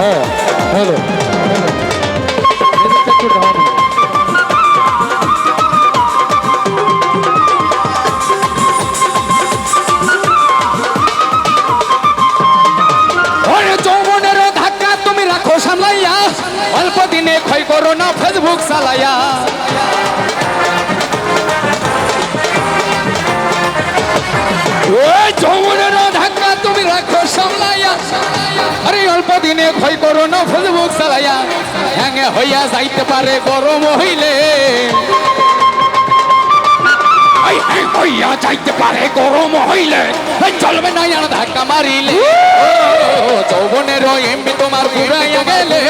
হ্যাঁ হ্যালো। একটু ডাউন অল্প দিনে ক্ষয় করো না ফেসবুক চালায়া ওই যৌবনের ধাক্কা তুমি রাখো সামলাইয়া। আরে অল্প দিনে ক্ষয় করো না ফেসবুক চালাইয়া। হ্যাঙ্গে হইয়া যাইতে পারে গরম হইলে। হইয়া যাইতে পারে গরম হইলে। চলবে না আর ধাক্কা মারিলে। যৌবনের এমবি তোমার ঘুরাইয়া গেলে।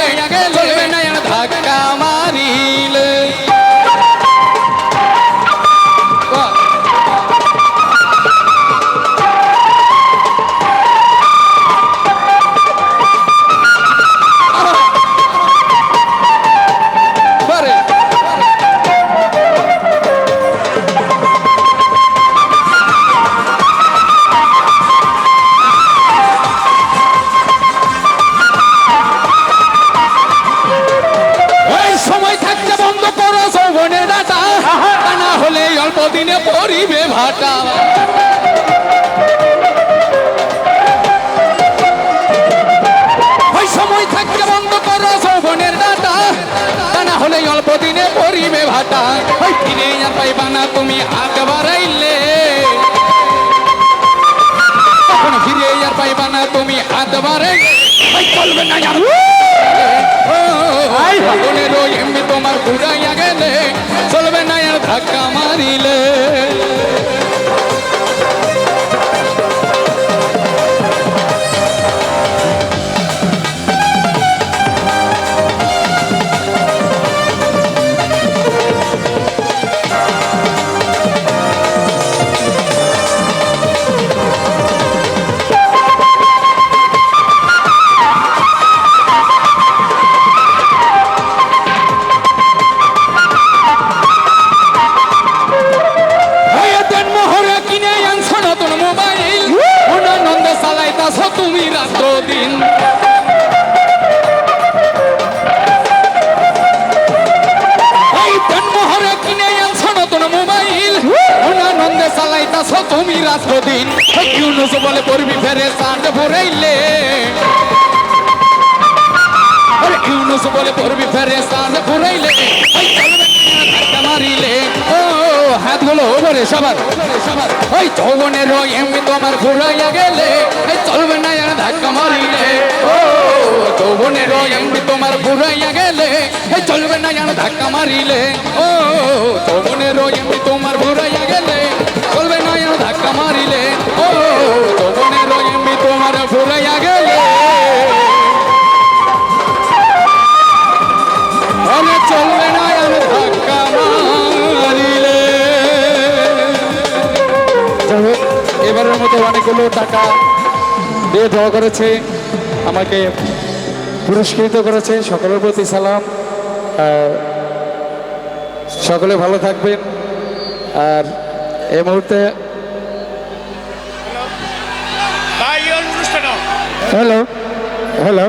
হলে অল্প দিনে পরিবে ভাটা ওই সময় থাকতে বন্ধ করো যৌবনের ডাটা তা না হলে অল্প দিনে ভাটা ওই ফিরে আর পাইবা না তুমি হাত বাড়াইলে তখন ফিরে আর পাইবা না তুমি হাত বাড়াইলে চলবে না আর তোমার ঘুরাইয়া ধাক্কা আনন্দে চালাইতাছ তুমি রাত দিন ইউনুস বলে পড়বি ফেরে চাঁদ ভরাইলে। ইউনুস বলে পড়বি ফেরে চাঁদ ভরাইলে। মারিলে। ও হাতগুলো ওপরে সবার। ওই যৌবনের ওই এমনি তোমার ঘুরাইয়া গেলে চলবে না আর ধাক্কা মারিলে। ও যৌবনের এমনি তোমার ঘুরাইয়া গেলে চলবে না আর ধাক্কা মারিলে। ও যৌবনের এমনি তোমার ঘুরাইয়া গেলে অনেকগুলো টাকা দিয়ে ড্র করেছে আমাকে পুরস্কৃত করেছে। সকলের প্রতি সালাম। আর সকলে ভালো থাকবেন। আর এ মুহূর্তে হ্যালো হ্যালো